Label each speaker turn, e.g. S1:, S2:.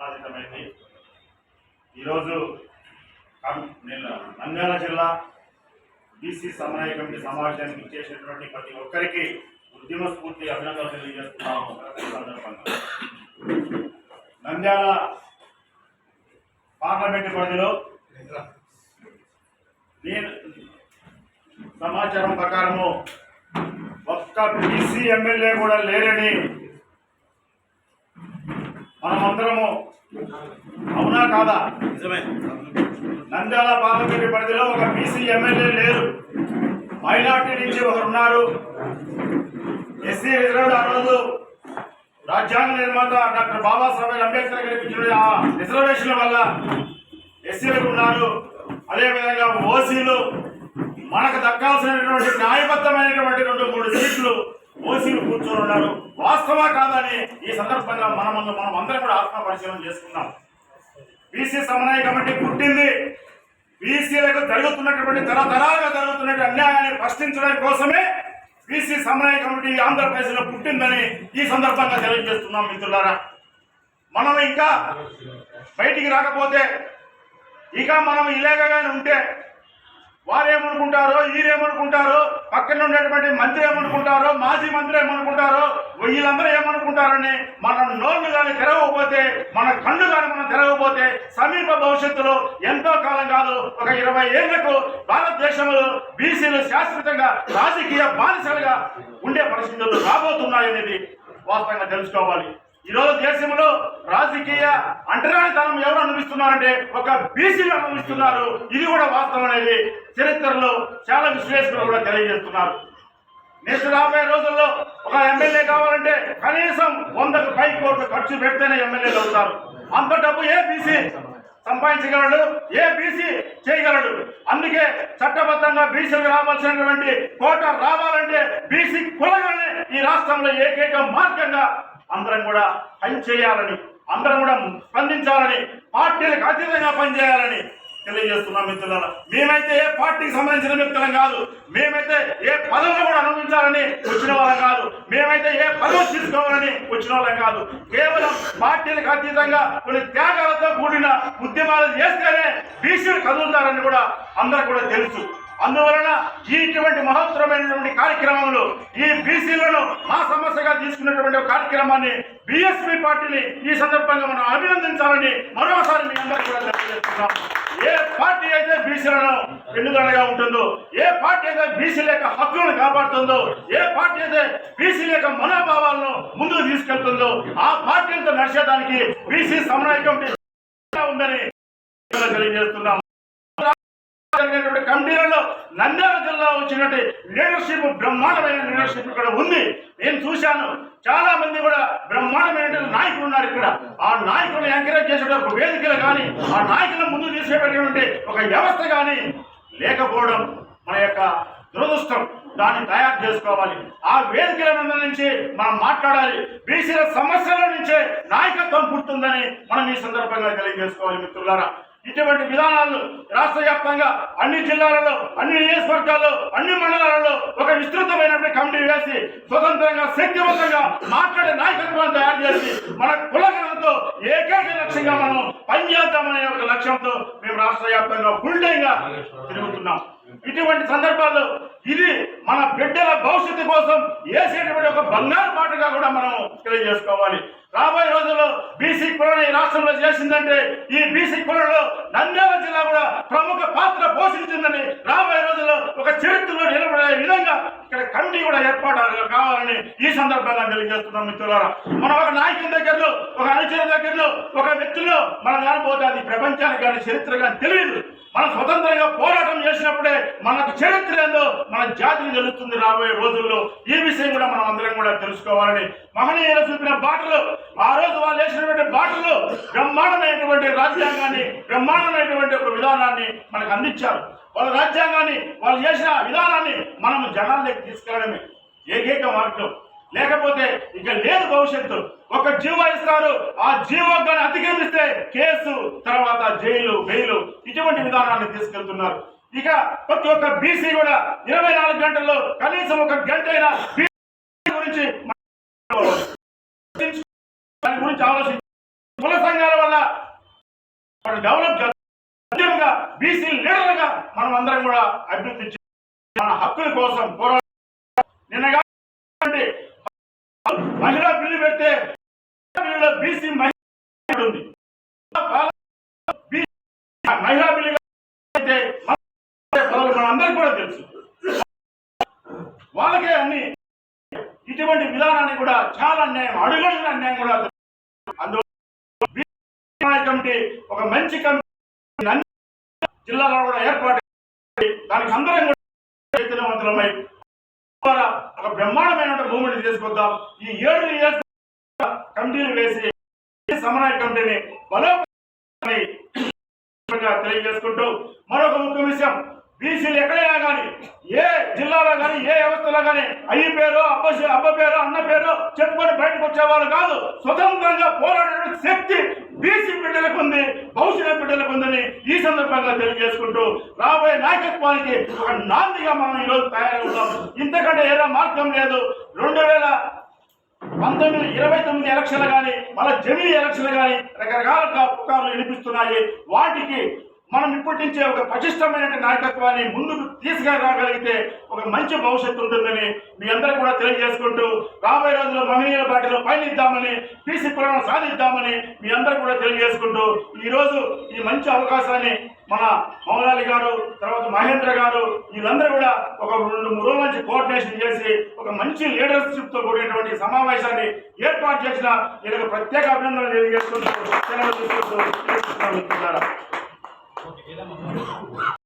S1: సాధితమైంది ఈరోజు నేను నంద్యాల జిల్లా బీసీ సమన్వయ కమిటీ సమావేశానికి ఇచ్చేసినటువంటి ప్రతి ఒక్కరికి ఉద్యమ స్ఫూర్తి అభినందనలు తెలియజేస్తున్నాము. సందర్భంగా నంద్యాల పార్లమెంటు పరిధిలో నేను సమాచారం ప్రకారము ఒక్క బీసీ ఎమ్మెల్యే కూడా లేరని మనమందరము అవునా కాదా?
S2: నిజమే.
S1: నంద్యాల పార్లమెంటు పరిధిలో ఒక బీసీ ఎమ్మెల్యే లేరు. మైనార్టీ నుంచి ఒకరు ఉన్నారు ఎస్సీ రిజర్వ్డ్ ఆ రోజు రాజ్యాంగ నిర్మాత డాక్టర్ బాబాసాహెబ్ అంబేద్కర్ గారికి ఇచ్చిన ఆ రిజర్వేషన్ల వల్ల ఎస్సీలకు ఉన్నారు. అదేవిధంగా ఓసీలు మనకు దక్కాల్సినటువంటి న్యాయబద్ధమైనటువంటి రెండు మూడు సీట్లు ఓసీలు కూర్చొని ఉన్నారు. వాస్తవా కాదని ఈ సందర్భంగా మనం మనం అందరం కూడా ఆత్మ పరిశీలన చేసుకున్నాం. బీసీ సమన్వయ కమిటీ పుట్టింది. బీసీలకు జరుగుతున్నటువంటి తరతరాలుగా జరుగుతున్నటువంటి అన్యాయాన్ని ప్రశ్నించడం కోసమే బీసీ సమన్వయ కమిటీ ఆంధ్రప్రదేశ్లో పుట్టిందని ఈ సందర్భంగా తెలియజేస్తున్నాం మిత్రులారా. మనం ఇంకా బయటికి రాకపోతే ఇక మనం ఇలాగగానే ఉంటే వారేమనుకుంటారో వీరేమనుకుంటారో పక్కన ఉండేటువంటి మంత్రి ఏమనుకుంటారో మాజీ మంత్రి ఏమనుకుంటారో వీళ్ళందరూ ఏమనుకుంటారని మన నోళ్ళు కానీ తెరవకపోతే మన కళ్ళు కానీ మనం తెరవకపోతే సమీప భవిష్యత్తులో ఎంతో కాలం కాదు ఒక ఇరవై ఏళ్ళకు భారతదేశంలో బీసీలు శాశ్వతంగా రాజకీయ బానిసలుగా ఉండే పరిస్థితులు రాబోతున్నాయనేది వాస్తవంగా తెలుసుకోవాలి. ఈరోజు దేశంలో రాజకీయ అంటరానితనం ఎవరు అనుభవిస్తున్నారంటే ఒక బీసీలు అనుభవిస్తున్నారు. ఇది కూడా వాస్తవం అనేది చరిత్రలో చాలా విశ్లేషకులు కూడా తెలియజేస్తున్నారు. నెక్స్ట్ రాబోయే రోజుల్లో ఒక ఎమ్మెల్యే కావాలంటే కనీసం వందకు పై కోట్లు ఖర్చు పెడితేనే ఎమ్మెల్యేలు అవుతారు. అంత డబ్బు ఏ బీసీ సంపాదించగలడు? ఏ బీసీ చేయగలడు? అందుకే చట్టబద్ధంగా బీసీలకు రావాల్సినటువంటి కోట రావాలంటే బీసీ కులగానే ఈ రాష్ట్రంలో ఏకైక మార్గంగా అందరం కూడా పనిచేయాలని అందరం కూడా స్పందించాలని పార్టీలకు అతీతంగా పనిచేయాలని తెలియజేస్తున్నాం మిత్రులారా. మేమైతే ఏ పార్టీకి సంబంధించిన వ్యక్తులం కాదు. మేమైతే ఏ పదవులు కూడా అనుభవించాలని వచ్చిన వాళ్ళం కాదు. మేమైతే ఏ పదవి తీసుకోవాలని వచ్చిన వాళ్ళం కాదు. కేవలం పార్టీలకు అతీతంగా కొన్ని త్యాగాలతో కూడిన ఉద్యమాలు చేస్తేనే బీసీలు కదులుతారని కూడా అందరూ కూడా తెలుసు. అందువలన ఈ ఇటువంటి మహత్తరమైనటువంటి కార్యక్రమంలో ఈ బీసీలను మా సమస్యగా తీసుకున్నటువంటి కార్యక్రమాన్ని బిఎస్పి పార్టీని ఈ సందర్భంగా మనం అభినందించాలని మరోసారి మీ అందరికీ కూడా తెలియజేస్తున్నాం. ఏ పార్టీ అయితే బీసీలను ఎన్నుదలగా ఉంటుందో ఏ పార్టీ అయితే బీసీల యొక్క హక్కులను కాపాడుతుందో ఏ పార్టీ అయితే బీసీల యొక్క మనోభావాలను ముందుకు తీసుకెళ్తుందో ఆ పార్టీలతో నడిచేదానికి బీసీ సమన్వయ కమిటీ ఉందని తెలియజేస్తున్నాం. కమిటీలలో నంద్యాల జిల్లా వచ్చినటువంటి లీడర్షిప్ బ్రహ్మాండమైన లీడర్షిప్ ఇక్కడ ఉంది. నేను చూశాను. చాలా మంది కూడా బ్రహ్మాండమైనటువంటి నాయకులు ఉన్నారు ఇక్కడ. ఆ నాయకులను ఎంకరేజ్ చేసే ఒక వేదికలు కానీ ఆ నాయకులను ముందు తీసుకెళ్ళేటువంటి ఒక వ్యవస్థ కానీ లేకపోవడం మన యొక్క దురదృష్టం. దాన్ని తయారు చేసుకోవాలి. ఆ వేదికల నుంచి మనం మాట్లాడాలి. బీసీల సమస్యల నుంచే నాయకత్వం పుడుతుందని మనం ఈ సందర్భంగా తెలియజేసుకోవాలి మిత్రులారా. ఇటువంటి విధానాలు రాష్ట్ర వ్యాప్తంగా అన్ని జిల్లాలలో అన్ని నియోజకవర్గాల్లో అన్ని మండలాలలో ఒక విస్తృతమైనటువంటి కమిటీ వేసి స్వతంత్రంగా శక్తివంతంగా మాట్లాడే నాయకత్వాన్ని తయారు చేసి మన కులగణంతో ఏకైక లక్ష్యంగా మనం పనిచేద్దామనే ఒక లక్ష్యంతో మేము రాష్ట్ర వ్యాప్తంగా ఫుల్ టైంగా తిరుగుతున్నాం. ఇటువంటి సందర్భాల్లో ఇది మన బిడ్డల భవిష్యత్తు కోసం వేసేటువంటి ఒక బంగారు పాటగా కూడా మనం తెలియజేసుకోవాలి. రాబోయే రోజుల్లో బీసీ కులం ఈ రాష్ట్రంలో చేసిందంటే ఈ బీసీ కులంలో నంద్యాల జిల్లా కూడా ప్రముఖ పాత్ర పోషించిందని రాబోయే రోజుల్లో ఒక చరిత్రలో నిలబడే విధంగా ఇక్కడ కమిటీ కూడా ఏర్పాటు కావాలని ఈ సందర్భంగా తెలియజేస్తున్నాం మిత్రులారా. మనం ఒక నాయకుని దగ్గరలో ఒక అనుచరుల దగ్గరలో ఒక వ్యక్తిలో మనం కానిపోతే అది ప్రపంచానికి కానీ చరిత్ర కానీ తెలియదు. మనం స్వతంత్రంగా పోరాటం చేసినప్పుడే మనకు చరిత్ర ఏందో మన జాతికి తెలుస్తుంది రాబోయే రోజుల్లో. ఈ విషయం కూడా మనం అందరం కూడా తెలుసుకోవాలని మహనీయులు చూపిన బాటలు ఆ రోజు వాళ్ళు వేసినటువంటి బాటలు బ్రహ్మాండమైనటువంటి రాజ్యాంగాన్ని బ్రహ్మాండమైనటువంటి ఒక విధానాన్ని మనకు అందించారు. వాళ్ళ రాజ్యాంగాన్ని వాళ్ళు చేసిన విధానాన్ని మనం జనాల్లోకి తీసుకెళ్ళడమే. ఏకైక మార్గం. లేకపోతే ఇక లేదు. భవిష్యత్తు ఒక జీవ ఇస్తారు ఆ జీవో అతిక్రమిస్తే కేసు తర్వాత జైలు బెయిలు ఇటువంటి విధానాన్ని తీసుకెళ్తున్నారు. ఇక ప్రతి ఒక్క బీసీ కూడా ఇరవై నాలుగు గంటల్లో కనీసం ఒక గంట అయినా గురించి దాని గురించి ఆలోచించి కుల సంఘాల వల్ల డెవలప్ చేద్దాం. బీసీ లీడర్లుగా మనం అందరం కూడా అభివృద్ధి మన హక్కుల కోసం పోరాడు నిన్నగా మహిళా బిల్లు పెడితే బీసీ మహిళ ఉంది మహిళా బిల్లు అయితే మనందరికీ కూడా తెలుసు. వాళ్ళకే అన్ని ఇటువంటి విధానాన్ని కూడా చాలా అన్యాయం అడుగడిన అన్యాయం కూడా అందువల్ల కమిటీ ఒక మంచి కమిటీ జిల్లాలో కూడా ఏర్పాటు దానికి అందరం కూడా చైతన్యవంతులమై ఒక బ్రహ్మాండమైన మూమెంట్ తీసుకొద్దాం. ఈ ఏడు నియోజక కమిటీలు వేసి సమన్వయ కమిటీని బలోపేతమై తెలియజేసుకుంటూ మరొక ముఖ్య విషయం బీసీలు ఎక్కడైనా కానీ ఏ జిల్లాలో కానీ ఏ వ్యవస్థలో కానీ అయ్యి పేరు అబ్బ అబ్బ పేరు అన్న పేరు చెప్పుకొని బయటకు వచ్చేవాళ్ళు కాదు. స్వతంత్రంగా పోరాడే శక్తి బీసీ బిడ్డలకు ఉంది భవిష్యత్ బిడ్డలకు ఉందని ఈ సందర్భంగా తెలియజేసుకుంటూ రాబోయే నాయకత్వానికి ఒక నాందిగా మనం ఈరోజు తయారవుతాం ఇంతకంటే ఏదో మార్గం లేదు. రెండు వేల పంతొమ్మిది ఇరవై తొమ్మిది ఎలక్షన్లు కానీ మన జమిలీ ఎలక్షన్లు కానీ రకరకాల పుకార్లు వినిపిస్తున్నాయి. వాటికి మనం ఇప్పటి నుంచే ఒక పటిష్టమైన నాయకత్వాన్ని ముందుకు తీసుకురాగలిగితే ఒక మంచి భవిష్యత్తు ఉంటుందని మీ అందరూ కూడా తెలియజేసుకుంటూ రాబోయే రోజుల్లో మహనీయుల పార్టీలో పయనిద్దామని పీసీ కులను సాధిద్దామని మీ అందరూ కూడా తెలియజేసుకుంటూ ఈరోజు ఈ మంచి అవకాశాన్ని మన మౌలాలి గారు తర్వాత మహేంద్ర గారు వీళ్ళందరూ కూడా ఒక రెండు మూడు రోజుల నుంచి కోఆర్డినేషన్ చేసి ఒక మంచి లీడర్షిప్తో కూడినటువంటి సమావేశాన్ని ఏర్పాటు చేసిన వీళ్ళకి ప్రత్యేక అభినందనలు తెలియజేసుకుంటూ porque queda mejor.